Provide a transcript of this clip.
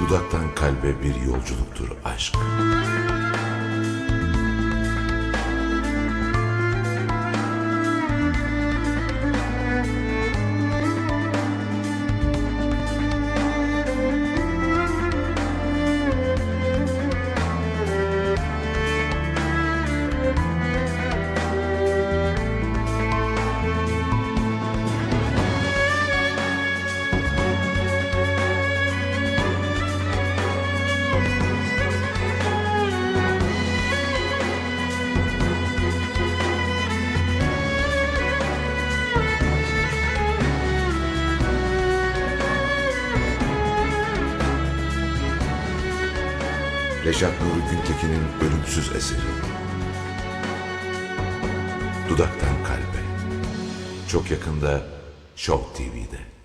Dudaktan kalbe bir yolculuktur aşk. Reşat Nuri Güntekin'in ölümsüz eseri. Dudaktan kalbe. Çok yakında Show TV'de.